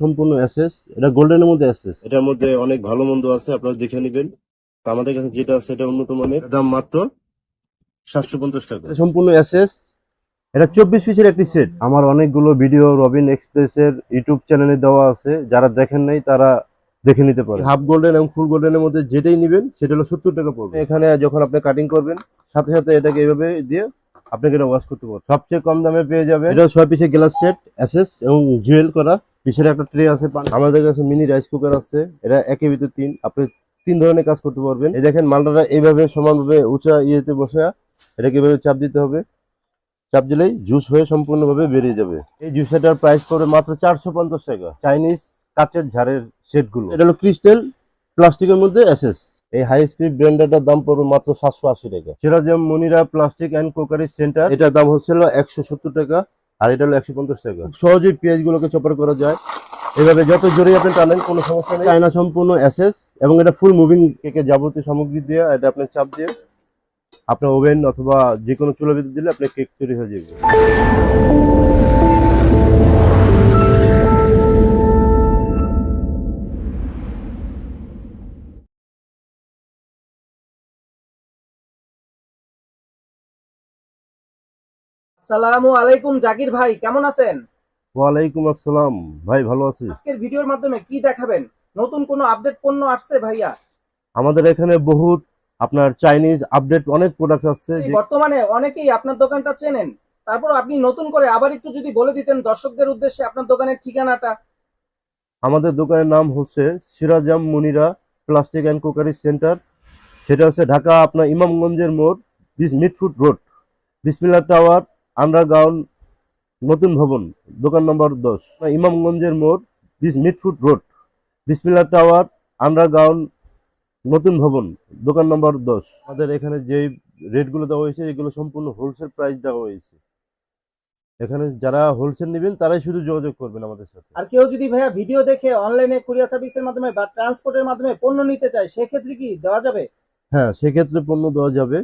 সম্পূর্ণ অ্যাসেস এটা গোল্ডেনের মধ্যে অ্যাসেস। এটার মধ্যে অনেক ভালো মন্দ আছে আপনারা দেখে নেবেন। তো আমাদের কাছে যেটা আছে এটা উন্নত মানের। দাম মাত্র সাতশো পঞ্চাশ টাকা। সম্পূর্ণ অ্যাসেস। এটা চব্বিশ পিসের একটি সেট। আমার অনেকগুলো ভিডিও রবিন এক্সপ্রেসের ইউটিউব চ্যানেলে দেওয়া আছে। যারা দেখেন নাই তারা দেখে নিতে পারে হাফ গোল্ডেন এবং ফুল গোল্ডেনের মধ্যে যেটাই নেবেন সেটা হলো সত্তর টাকা পড়বে। এখানে যখন আপনি কাটিং করবেন সাথে সাথে এটাকে এইভাবে দিয়ে আপনাকে এটা ওয়াশ করতে পারবেন সবচেয়ে কম দামে পেয়ে যাবে এটা ছয় পিসের গ্লাস সেট অ্যাসেস এবং জুয়েল করা পিছের একটা ট্রে আছে আমাদের কাছে মিনি রাইস কুকার আছে। এটা একের ভিতর তিন। আপনি তিন ধরনের কাজ করতে পারবেন। এই দেখেন, মালটাটা এইভাবে সমানভাবে উঁচা ইয়েতে বসে এটাকে এভাবে চাপ দিতে হবে? চাপ দিলেই জুস হয়ে সম্পূর্ণভাবে বেরিয়ে যাবে। এই জুসেটার প্রাইস পড়বে মাত্র চারশো পঞ্চাশ টাকা। চাইনিজ কাচের ঝাড়ের সেটগুলো এটা হলো ক্রিস্টাল প্লাস্টিকের মধ্যে এসএস এই হাই স্পিড ব্র্যান্ডেরটার দাম পড়বে মাত্র সাতশো আশি টাকা। Sirajum Munira plastic and cookery centre এটার দাম হচ্ছিল একশো সত্তর টাকা। আর এটা হলো একশো পঞ্চাশ টাকা। সহজে সহজেই পেঁয়াজ গুলোকে চপার করা যায়। এভাবে যত জোরে আপনি টানেন কোনো সমস্যা নেই। চায়না সম্পূর্ণ অ্যাসেস এবং এটা ফুল মুভিং কেকে যাবতীয় সামগ্রী দিয়ে এটা আপনার চাপ দিয়ে আপনার ওভেন অথবা যে কোনো চুলা ভিতরে দিলে আপনার কেক তৈরি হয়ে যাবে। সালামু আলাইকুম জাকির ভাই কেমন আছেন? ওয়ালাইকুম আসসালাম। ভাই ভালো আছি আজকের ভিডিওর মাধ্যমে কি দেখাবেন? নতুন কোনো আপডেট পণ্য আসছে ভাইয়া? আমাদের এখানে বহুত আপনার চাইনিজ আপডেট অনেক প্রোডাক্ট যে বর্তমানে অনেকেই আপনার দোকানটা চেনেন। তারপর আপনি নতুন করে আবার একটু যদি বলে দিতেন দর্শকদের উদ্দেশ্যে আপনার দোকানের ঠিকানাটা। আমাদের দোকানের নাম হচ্ছে Sirajam Munira plastic and cookery centre সেটা হচ্ছে ঢাকা আপনার ইমামগঞ্জের মোড় Mitford road. Bismillah tower underground নতুন ভবন দোকান নম্বর দশ। ইমামগঞ্জের মোড় Mitford road. Bismillah tower underground নতুন ভবন দোকান নম্বর দশ। আমাদের এখানে যে রেটগুলো দেওয়া হয়েছে এগুলো সম্পূর্ণ হোলসেল প্রাইস দেওয়া হয়েছে। এখানে যারা হোলসেল নেবেন তারাই শুধু যোগাযোগ করবেন আমাদের সাথে। আর কেউ যদি ভাইয়া ভিডিও দেখে অনলাইনে কুরিয়ার সার্ভিসের মাধ্যমে বা ট্রান্সপোর্টের মাধ্যমে পণ্য নিতে চায় সেক্ষেত্রে কি দেওয়া যাবে? হ্যাঁ সেক্ষেত্রে পণ্য দেওয়া যাবে।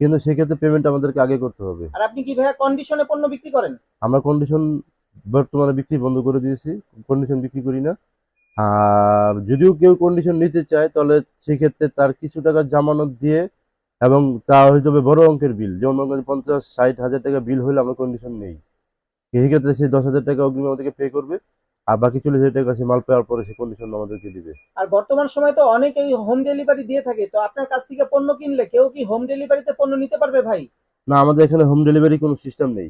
কিন্তু সেক্ষেত্রে পেমেন্ট আমাদেরকে আগে করতে হবে। আর আপনি কি ভাইয়া কন্ডিশনে পণ্য বিক্রি করেন? আমরা কন্ডিশন বর্তমানে বিক্রি বন্ধ করে দিয়েছি কন্ডিশন বিক্রি করি না। আর যদিও কেউ কন্ডিশন নিতে চায় তাহলে সেক্ষেত্রে তার কিছু টাকা জামানত দিয়ে এবং তা হবে বড় অঙ্কের বিল যেমন মনে পঞ্চাশ ষাট হাজার টাকা বিল হলে আমরা কন্ডিশন নেই। সেক্ষেত্রে সে দশ হাজার টাকা অগ্রিম আমাদেরকে পে করবে। আর বাকি চল্লিশ হাজার টাকা সে মাল পাওয়ার পরে সে কন্ডিশন আমাদেরকে দিবে। আর বর্তমান সময় তো অনেকেই হোম ডেলিভারি দিয়ে থাকে তো আপনার কাছ থেকে পণ্য কিনলে কেউ কি হোম ডেলিভারিতে পণ্য নিতে পারবে ভাই? না আমাদের এখানে হোম ডেলিভারি কোনো সিস্টেম নেই।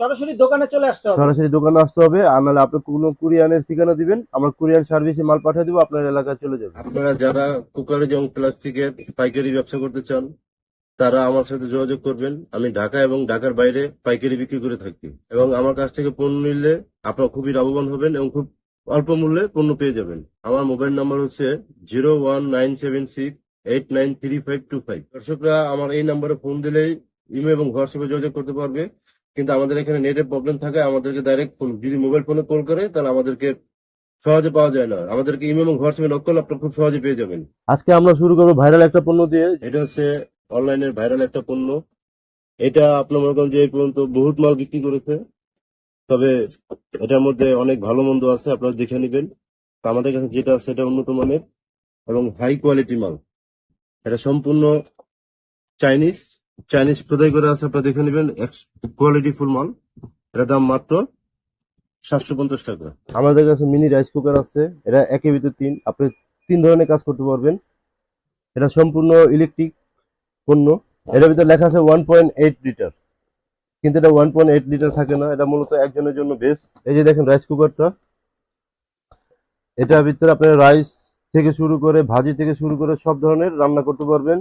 সরাসরি দোকানে চলে আসতে হবে। সরাসরি দোকানে আসতে হবে আর নাহলে আপনি কোনো কুরিয়ানের ঠিকানা দিবেন আমরা কুরিয়ান সার্ভিসে মাল পাঠিয়ে দেবো আপনার এলাকায় চলে যাবে। আপনারা যারা কুকারে এবং প্লাস্টিকের পাইকারি ব্যবসা করতে চান তারা আমার সাথে যোগাযোগ করবেন। আমি ঢাকা এবং ঢাকার বাইরে পাইকারি বিক্রি করে থাকি। এবং আমার কাছ থেকে পণ্য নিলে আপনারা খুবই লাভবান হবেন এবং খুব অল্প মূল্যে পণ্য পেয়ে যাবেন। আমার মোবাইল নাম্বার হচ্ছে zero one nine seven six eight nine three five two five. দর্শকরা আমার এই নাম্বারে ফোন দিলেই ইমেল এবং হোয়াটসঅ্যাপে যোগাযোগ করতে পারবে। কিন্তু আমাদের এখানে নেটের প্রবলেম থাকে আমাদেরকে ডাইরেক্ট ফোন যদি মোবাইল ফোনে কল করে তাহলে আমাদেরকে সহজে পাওয়া যায় না। আমাদেরকে ইমেল এবং হোয়াটসঅ্যাপে নক করলে আপনারা খুব সহজে পেয়ে যাবেন। আজকে আমরা শুরু করব ভাইরাল একটা পণ্য দিয়ে। এটা হচ্ছে অনলাইনের ভাইরাল একটা পণ্য। এটা আপনার মনে করেন যে এই পর্যন্ত বহুত মাল বিক্রি করেছে। তবে এটার মধ্যে অনেক ভালো মন্দ আছে, আপনারা দেখে নেবেন। আমাদের কাছে যেটা আছে এটা উন্নত মানের এবং হাই কোয়ালিটি মাল। এটা সম্পূর্ণ চাইনিজ চাইনিজ খোদাই করে আছে, আপনারা দেখে নেবেন। কোয়ালিটি ফুল মাল। এটার দাম মাত্র সাতশো পঞ্চাশ টাকা। আমাদের কাছে মিনি রাইস কুকার আছে। এটা একের ভিতর তিন। আপনি তিন ধরনের কাজ করতে পারবেন। এটা সম্পূর্ণ ইলেকট্রিক পণ্য এটার ভিতরে লেখা আছে ওয়ান পয়েন্ট এইট লিটার কিন্তু এটা ওয়ান পয়েন্ট এইট লিটার থাকে না, এটা মূলত একজনের জন্য বেশ এই যে দেখেন রাইস কুকারটা এটার ভিতরে আপনি রাইস থেকে শুরু করে ভাজি থেকে শুরু করে সব ধরনের রান্না করতে পারবেন।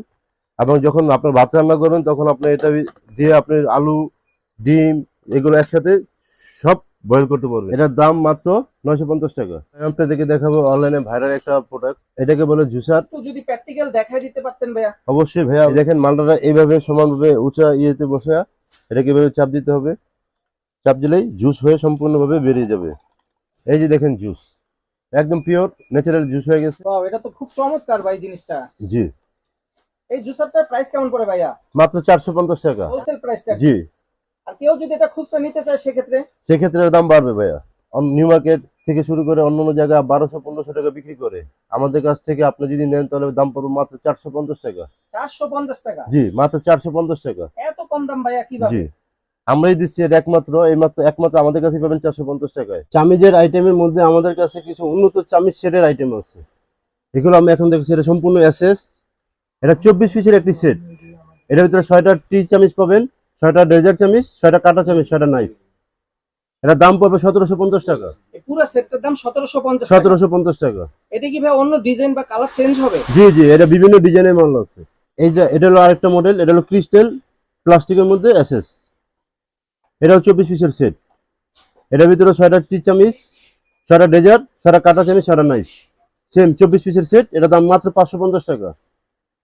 এবং যখন আপনার ভাত রান্না করবেন তখন আপনি এটা দিয়ে আপনি আলু, ডিম, এগুলো একসাথে বয়েল করতে পারবেন এটার দাম মাত্র নয়শো পঞ্চাশ টাকা। আপনাদেরকে দেখাবো অনলাইনে ভাইরাল একটা প্রোডাক্ট এটাকে বলে জুসার যদি প্র্যাকটিক্যাল দেখাই দিতে পারতেন ভাইয়া। অবশ্যই ভাইয়া দেখেন মালটাটা এইভাবে সমানভাবে উঁচা ইয়েতে বসে এটাকে এভাবে চাপ দিতে হবে। চাপ দিলেই জুস হয়ে সম্পূর্ণভাবে বেরিয়ে যাবে। এই যে দেখেন জুস একদম পিওর ন্যাচারাল জুস হয়ে গেছে। বাহ এটা তো খুব চমৎকার ভাই জিনিসটা। জি। এই জুসারটার প্রাইস কেমন পড়ে ভাইয়া? মাত্র চারশো পঞ্চাশ টাকা। হোলসেল প্রাইসটা জি। আর কেউ যদি এটা খুচরা নিতে চায় সেক্ষেত্রে? সেক্ষেত্রে দাম বাড়বে ভাইয়া। নিউ মার্কেট থেকে শুরু করে অন্য অন্য জায়গায় বারোশো পনেরোশো টাকা বিক্রি করে। আমাদের কাছ থেকে আপনি যদি নেন তাহলে দাম পড়বে মাত্র চারশো পঞ্চাশ টাকা। চারশো পঞ্চাশ টাকা? জি মাত্র চারশো পঞ্চাশ টাকা। এত কম দাম ভাইয়া কীভাবে? জি। আমরাই দিচ্ছি এটা একমাত্র এই মাত্র একমাত্র আমাদের কাছে পাবেন চারশো পঞ্চাশ টাকায়। চামিজের আইটেমের মধ্যে আমাদের কাছে কিছু উন্নত চামিজ সেটের আইটেম আছে। এগুলো আমি এখন দেখছি এটা সম্পূর্ণ এসএস এটা চব্বিশ পিসের একটি সেট এটার ভিতরে ছয়টা টি চামিজ পাবেন। ছয়টা ডেজার্ট চামিজ ছয়টা কাটা চামিজ ছয়টা নাইফ এটা দাম পড়বে সতেরোশো পঞ্চাশ টাকা। পুরো সেটটার দাম সতেরোশো পঞ্চাশ সতেরোশো পঞ্চাশ টাকা। এটা কি ভাই অন্য ডিজাইন বা কালার চেঞ্জ হবে? জি জি এটা বিভিন্ন ডিজাইনের মাল আছে। এইটা এটা হলো আরেকটা মডেল এটা হলো ক্রিস্টাল প্লাস্টিকের মধ্যে এসএস এটা হলো চব্বিশ পিসের সেট এটার ভিতরে ছয়টা চিজ চামিচ ছয়টা ডেজার্ট ছয়টা কাটা চামিচ ছয়টা নাইস সেম চব্বিশ পিসের সেট এটা দাম মাত্র পাঁচশো পঞ্চাশ টাকা।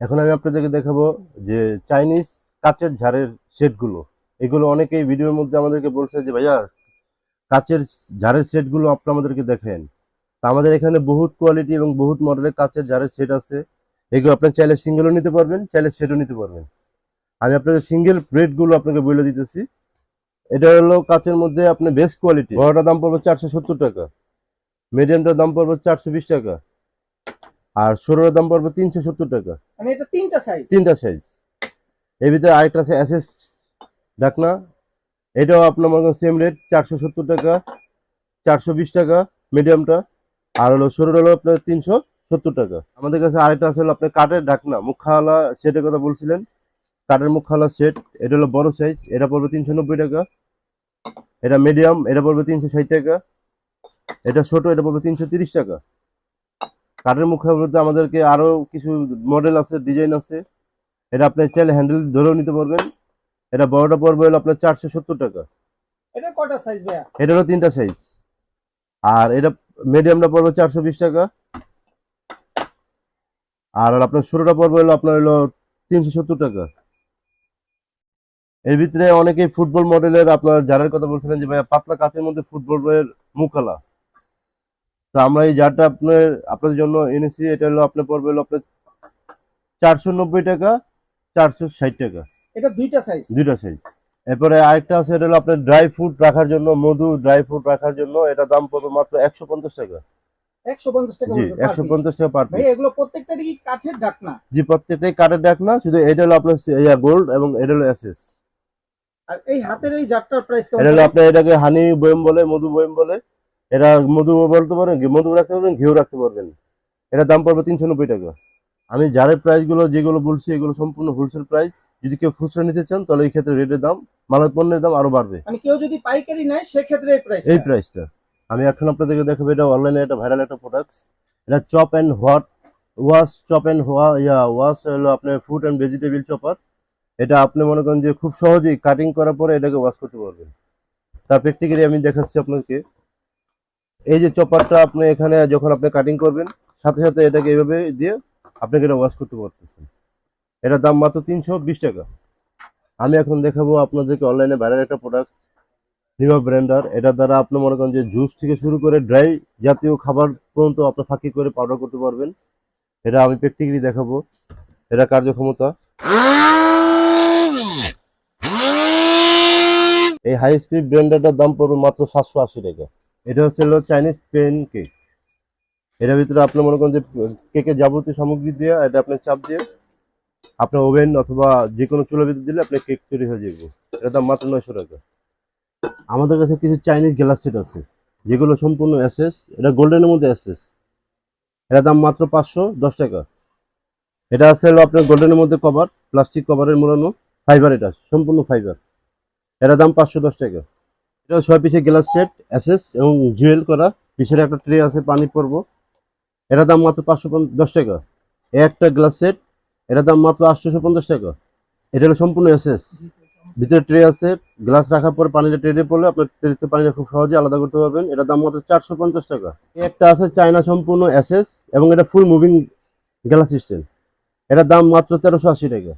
এখন আমি আপনাদেরকে দেখাবো যে চাইনিজ কাচের ঝাড়ের সেটগুলো। এগুলো অনেকেই ভিডিওর মধ্যে আমাদেরকে বলছে যে ভাইয়া কাচের ঝাড়ের সেটগুলো আপনি আমাদেরকে দেখেন। তা আমাদের এখানে বহুত কোয়ালিটি এবং বহুত মডেলের কাচের ঝাড়ের সেট আছে। এগুলো আপনি চাইলে সিঙ্গেলও নিতে পারবেন চাইলে সেটও নিতে পারবেন। আমি আপনাকে সিঙ্গেলগুলো আপনাকে বলে দিতেছি। এটা হলো কাচের মধ্যে আপনি বেস্ট কোয়ালিটি বড়টার দাম পড়বে চারশো সত্তর টাকা মিডিয়ামটার দাম পড়বে চারশো বিশ টাকা আর ষোলোর দাম পড়বে তিনশো সত্তর টাকা। মানে এটা তিনটা সাইজ তিনটা সাইজ এর ভিতরে আরেকটা আছে এসএস ঢাকনা এটাও আপনার মনে সেম রেট চারশো সত্তর টাকা, চারশো বিশ টাকা মিডিয়ামটা আর হলো সরুর হলো আপনার তিনশো সত্তর টাকা। আমাদের কাছে আরেকটা আছে হলো আপনার কাঠের ঢাকনা মুখাওয়ালা সেটের কথা বলছিলেন। কাঠের মুখাওয়ালা সেট এটা হলো বড় সাইজ এটা পড়বে তিনশো নব্বই টাকা। এটা মিডিয়াম এটা পড়বে তিনশো ষাট টাকা। এটা ছোট, এটা পড়বে তিনশো তিরিশ টাকা। কাঠের মধ্যে আমাদেরকে আরও কিছু মডেল আছে ডিজাইন আছে। এটা আপনি চাইলে হ্যান্ডেল ধরেও নিতে পারবেন। এটা বড়টা পড়বে হলো আপনার চারশো সত্তর টাকা। এটা কয়টা সাইজ ভাইয়া? এটা হলো তিনটা সাইজ আর এটা মিডিয়ামটা পড়বে চারশো বিশ টাকা। আর আপনার ষোলোটা পড়বে হলো আপনার হলো তিনশো সত্তর টাকা। এর ভিতরে অনেকেই ফুটবল মডেলের আপনার জারের কথা বলছিলেন যে ভাইয়া পাতলা কাচের মধ্যে ফুটবল ফুটবলের মুখালা। তো আমরা এই জারটা আপনার আপনাদের জন্য এনেছি এটা হলো আপনার পড়বে হলো আপনার চারশো নব্বই টাকা। চারশো ষাট টাকা। এটা দুইটা সাইজ দুইটা সাইজ এরপরে আরেকটা আছে এটা হলো আপনার ড্রাই ফ্রুট রাখার জন্য মধু ড্রাই ফ্রুট রাখার জন্য এটা দাম মাত্র একশো পঞ্চাশ টাকা। জি প্রত্যেকটাই কাঠের শুধু এটা হলো আপনার গোল্ড এবং এটা হলো এসএস আর এই হাতের এই জারটার প্রাইস কেমন এটা হলো আপনার এটাকে হানি বয়ম বলে মধু বয়ম বলে এটা মধু বলতে পারেন মধু রাখতে পারবেন ঘিও রাখতে পারবেন। এটা দাম পড়বে তিনশো নব্বই টাকা। আমি জারের প্রাইসগুলো যেগুলো বলছি এগুলো সম্পূর্ণ হোলসেল প্রাইস যদি কেউ খুচরা নিতে চান তাহলে এই ক্ষেত্রে রেটের দাম মানব পণ্যের দাম আরও বাড়বে। মানে কেউ যদি পাইকারি নেয় সেক্ষেত্রে এই প্রাইস এই প্রাইসটা আমি এখন আপনাদেরকে দেখাবো এটা অনলাইনে একটা ভাইরাল একটা প্রোডাক্ট এটা chop and what wash chop and হোয়া ইয়া ওয়াশ হলো আপনার ফ্রুট অ্যান্ড ভেজিটেবল চপার এটা আপনি মনে করেন যে খুব সহজেই কাটিং করার পরে এটাকে ওয়াশ করতে পারবেন। তার প্র্যাকটিক্যালি আমি দেখাচ্ছি আপনাকে। এই যে চপারটা আপনি এখানে যখন আপনি কাটিং করবেন সাথে সাথে এটাকে এইভাবে দিয়ে আপনাকে এটা ওয়াশ করতে পারতেছেন এটার দাম মাত্র তিনশো বিশ টাকা। আমি এখন দেখাবো আপনাদেরকে অনলাইনে ভাইরাল একটা প্রোডাক্ট লিভা ব্র্যান্ডার এটা দ্বারা আপনি মনে করেন যে জুস থেকে শুরু করে ড্রাই জাতীয় খাবার পর্যন্ত আপনি ফাঁকি করে পাউডার করতে পারবেন। এটা আমি প্র্যাকটিক্যালি দেখাবো। এটা কার্যক্ষমতা। এই হাই স্পিড ব্র্যান্ডারটার দাম পড়বে মাত্র সাতশো আশি টাকা। এটা হচ্ছে চাইনিজ পেন কেক এটার ভিতরে আপনি মনে করেন যে কেকের যাবতীয় সামগ্রী দিয়ে, এটা আপনার চাপ দিয়ে আপনার ওভেন অথবা যে কোনো চুলার ভিতরে দিলে আপনার কেক তৈরি হয়ে যাবে। এটার দাম মাত্র নয়শো টাকা। আমাদের কাছে কিছু চাইনিজ গ্লাস সেট আছে। যেগুলো সম্পূর্ণ অ্যাসেস এটা গোল্ডেনের মধ্যে অ্যাসেস এটা দাম মাত্র পাঁচশো দশ টাকা। এটা আছে হলো আপনার গোল্ডেনের মধ্যে কভার প্লাস্টিক কভারের মোড়ানো ফাইবার এটা, সম্পূর্ণ ফাইবার এটা দাম পাঁচশো দশ টাকা। এটা ছয় পিসের গ্লাস সেট অ্যাসেস এবং জুয়েল করা। পিছের একটা ট্রে আছে, পানি পড়ব। এটা দাম মাত্র পাঁচশো দশ টাকা। একটা গ্লাস সেট এটা দাম মাত্র আটশোশো পঞ্চাশ টাকা। এটা হলো সম্পূর্ণ অ্যাসেস ভিতরে ট্রে আছে গ্লাস রাখার পর পানিটা ট্রেনে পড়লে আপনার ট্রেতে পানিটা খুব সহজে আলাদা করতে পারবেন। এটা দাম মাত্র চারশো পঞ্চাশ টাকা। একটা আছে চায়না সম্পূর্ণ অ্যাসেস এবং এটা ফুল মুভিং গ্লাস সিস্টেম এটার দাম মাত্র তেরোশো আশি টাকা।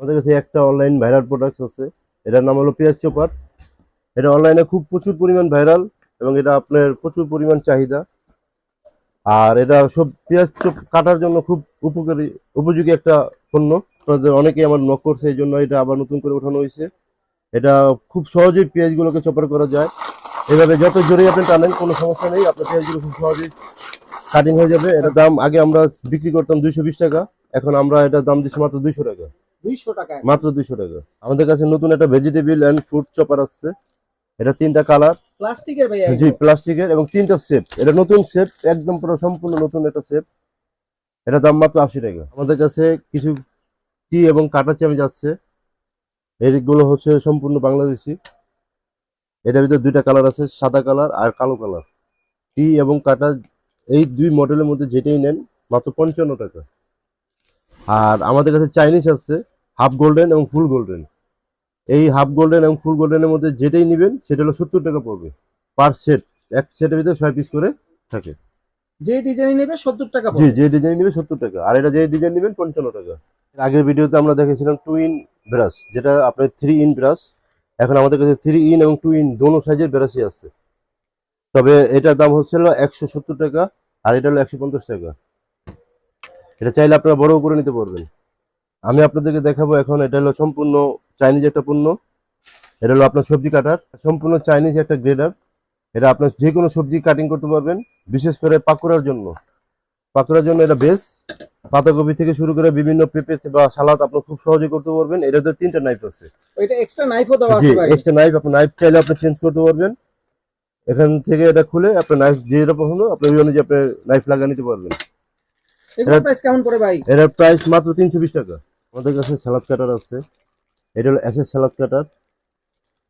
আমাদের কাছে একটা অনলাইন ভাইরাল প্রোডাক্ট আছে। এটার নাম হলো পেঁয়াজ চোপার এটা অনলাইনে খুব প্রচুর পরিমাণ ভাইরাল এবং এটা আপনার প্রচুর পরিমাণ চাহিদা। আর এটা সব পেঁয়াজ চোপ কাটার জন্য খুব উপকারী উপযোগী একটা পণ্য। আপনাদের অনেকেই আমার নক করছে এই জন্য এটা আবার নতুন করে ওঠানো হয়েছে। এটা খুব সহজেই পেঁয়াজগুলোকে চপার করা যায়। এভাবে যত জোরে আপনি টানেন কোনো সমস্যা নেই। আপনার পেঁয়াজগুলো খুব সহজেই কাটিং হয়ে যাবে। এটার দাম আগে আমরা বিক্রি করতাম দুইশো বিশ টাকা। এখন আমরা এটার দাম দিচ্ছি মাত্র দুইশো টাকা। দুইশো টাকা মাত্র দুইশো টাকা। আমাদের কাছে নতুন একটা ভেজিটেবল অ্যান্ড ফ্রুট চপার আসছে। এটা তিনটা কালার প্লাস্টিকের ভাইয়া জি প্লাস্টিকের এবং তিনটা সেট এটা নতুন সেট একদম পুরো সম্পূর্ণ নতুন একটা সেট এটা দাম মাত্র আশি টাকা। আমাদের কাছে কিছু টি এবং কাটা চামচ আছে। এইগুলো হচ্ছে সম্পূর্ণ বাংলাদেশি। এটার ভিতরে দুইটা কালার আছে সাদা কালার আর কালো কালার। টি এবং কাটা এই দুই মডেলের মধ্যে যেটাই নেন মাত্র পঞ্চান্ন টাকা। আর আমাদের কাছে চাইনিজ আছে হাফ গোল্ডেন এবং ফুল গোল্ডেন এই হাফ গোল্ডেন এবং ফুল গোল্ডেনের মধ্যে যেটাই নেবেন সেটা হলো সত্তর টাকা পড়বে। পার সেট এক সেটের ভিতরে ছয় পিস করে থাকে। যে ডিজাইন নেবে সত্তর টাকা জি যে ডিজাইন নেবে সত্তর টাকা। আর এটা যে ডিজাইন নেবেন পঞ্চান্ন টাকা। আগের ভিডিওতে আমরা দেখেছিলাম টু ইন ব্রাশ যেটা আপনার থ্রি ইন ব্রাশ এখন আমাদের কাছে থ্রি ইন এবং টু ইন দোনো সাইজের ব্রাশই আছে। তবে এটার দাম হচ্ছিল একশো সত্তর টাকা আর এটা হলো একশো পঞ্চাশ টাকা। এটা চাইলে আপনারা বড় করে নিতে পারবেন। আমি আপনাদেরকে দেখাবো এখন এটা হলো সম্পূর্ণ চাইনিজ একটা পণ্য এটা হলো আপনার সবজি কাটার সম্পূর্ণ চাইনিজ একটা গ্রেডার এটা আপনার যে কোনো সবজি কাটিং করতে পারবেন বিশেষ করে পাকুড়ার জন্য। পাকুড়ার জন্য এটা বেশ পাতাকপি থেকে শুরু করে বিভিন্ন পেঁপে বা সালাদ আপনি খুব সহজে করতে পারবেন এটাতে তিনটা নাইফ আছে। ওইটা এক্সট্রা নাইফও দেওয়া আছে এক্সট্রা নাইফ আপনি নাইফ চাইলে আপনি চেঞ্জ করতে পারবেন। এখান থেকে এটা খুলে আপনার নাইফ যেটা পছন্দ আপনি ওই অনুযায়ী আপনি নাইফ লাগিয়ে নিতে পারবেন। প্রাইস কেমন পড়ে ভাই? এটার প্রাইস মাত্র তিনশো বিশ টাকা। আমাদের কাছে সালাদ কাটার আছে। এটা হলো অ্যাসেস সালাদ কাটার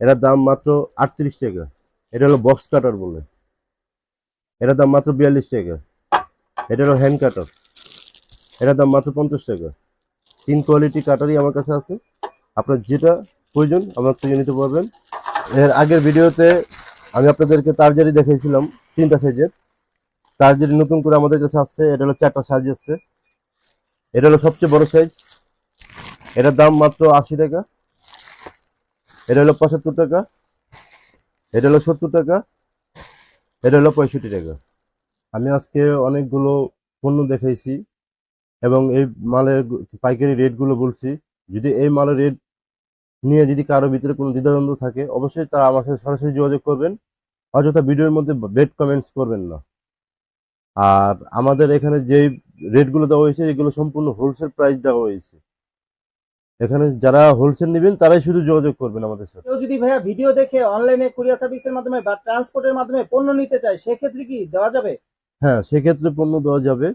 এটার দাম মাত্র আটত্রিশ টাকা। এটা হলো বক্স কাটার বলে। এটার দাম মাত্র বিয়াল্লিশ টাকা। এটা হলো হ্যান্ড কাটার এটার দাম মাত্র পঞ্চাশ টাকা। তিন কোয়ালিটি কাটারই আমার কাছে আছে। আপনার যেটা প্রয়োজন, আমার থেকে নিতে পারবেন। এর আগের ভিডিওতে আমি আপনাদেরকে তারজারি দেখিয়েছিলাম, তিনটা সাইজের তারজারি নতুন করে আমাদের কাছে আসছে। এটা হলো চারটা সাইজ আসছে। এটা হলো সবচেয়ে বড় সাইজ এটার দাম মাত্র আশি টাকা। এটা হলো পঁচাত্তর টাকা। এটা হলো সত্তর টাকা। এটা হলো পঁয়ষট্টি টাকা। আমি আজকে অনেকগুলো পণ্য দেখাইছি এবং এই মালের পাইকারি রেটগুলো বলছি। যদি এই মালের রেট নিয়ে যদি কারও ভিতরে কোনো দ্বিধাদ্বন্দ্ব থাকে, অবশ্যই তারা আমার সাথে সরাসরি যোগাযোগ করবেন। অযথা ভিডিওর মধ্যে বেড কমেন্টস করবেন না। আর আমাদের এখানে যেই রেটগুলো দেওয়া হয়েছে, এগুলো সম্পূর্ণ হোলসেল প্রাইস দেওয়া হয়েছে। এখানে যারা হোলসেল নেবেন তারাই শুধু যোগাযোগ করবেন আমাদের সাথে। কেউ যদি ভাইয়া ভিডিও দেখে অনলাইনে কুরিয়ার সার্ভিসের মাধ্যমে বা ট্রান্সপোর্টের মাধ্যমে পণ্য নিতে চায় সেক্ষেত্রে কি দেওয়া যাবে? হ্যাঁ সেক্ষেত্রে পণ্য দেওয়া যাবে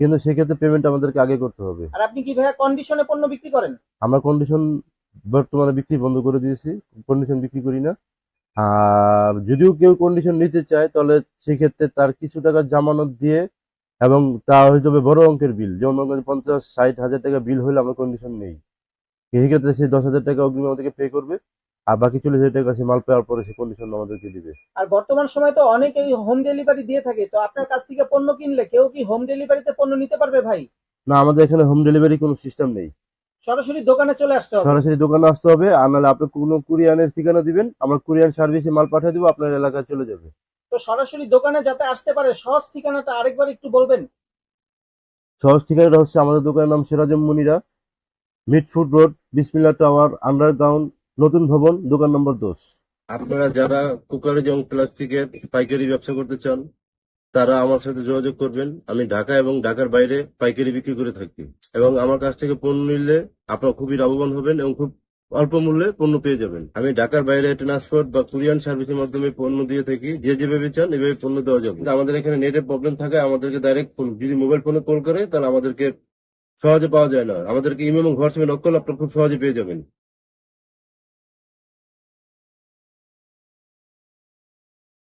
কিন্তু সেক্ষেত্রে পেমেন্ট আমাদেরকে আগে করতে হবে। আর আপনি কি ভাইয়া কন্ডিশনে পণ্য বিক্রি করেন? আমরা কন্ডিশন বর্তমানে বিক্রি বন্ধ করে দিয়েছি কন্ডিশন বিক্রি করি না। আর যদিও কেউ কন্ডিশন নিতে চায় তাহলে সেক্ষেত্রে তার কিছু টাকা জামানত দিয়ে এবং তা হয়ে যাবে বড় অঙ্কের বিল যেমন মনে পঞ্চাশ ষাট হাজার টাকা বিল হলে আমরা কন্ডিশন নেই। সেক্ষেত্রে সে দশ হাজার টাকা অগ্রিম আমাদেরকে পে করবে আর বাকি চল্লিশ হাজার টাকা সে মাল পাওয়ার পরে সে কন্ডিশন আমাদেরকে দিবে। আর বর্তমান সময় তো অনেকেই হোম ডেলিভারি দিয়ে থাকে তো আপনার কাছ থেকে পণ্য কিনলে কেউ কি হোম ডেলিভারিতে পণ্য নিতে পারবে ভাই? না আমাদের এখানে হোম ডেলিভারি কোনো সিস্টেম নেই। সরাসরি দোকানে চলে আসতে হবে। সরাসরি দোকানে আসতে হবে আর নাহলে আপনি কোনো কুরিয়ানের ঠিকানা দিবেন আমরা কুরিয়ান সার্ভিসে মাল পাঠিয়ে দেবো আপনার এলাকায় চলে যাবে। তো সরাসরি দোকানে যাতে আসতে পারে সহজ ঠিকানাটা আরেকবার একটু বলবেন? সহজ ঠিকানাটা হচ্ছে আমাদের দোকানের নাম Sirajum Munira Mitford road Bismillah tower underground, নতুন ভবন, দোকান নম্বর দশ। আপনারা যারা কুকারেজ এবং প্লাস্টিকের পাইকারি ব্যবসা করতে চান, তারা আমার সাথে যোগাযোগ করবেন। আমি ঢাকা এবং ঢাকার বাইরে পাইকারি বিক্রি করে থাকি। এবং আমার কাছ থেকে পণ্য নিলে আপনারা খুবই লাভবান হবেন এবং খুব অল্প মূল্যে পণ্য পেয়ে যাবেন। আমি ঢাকার বাইরে ট্রান্সপোর্ট বা কুরিয়ান সার্ভিসের মাধ্যমে পণ্য দিয়ে থাকি। যে যেভাবে চান, এভাবে পণ্য দেওয়া যাবে। আমাদের এখানে নেটের প্রবলেম থাকে, আমাদেরকে ডাইরেক্ট যদি মোবাইল ফোনে কল করে, তাহলে আমাদেরকে সহজে পাওয়া যায় না। আমাদেরকে ইমেল এবং হোয়াটসঅ্যাপে নক করলে আপনারা খুব সহজে পেয়ে যাবেন।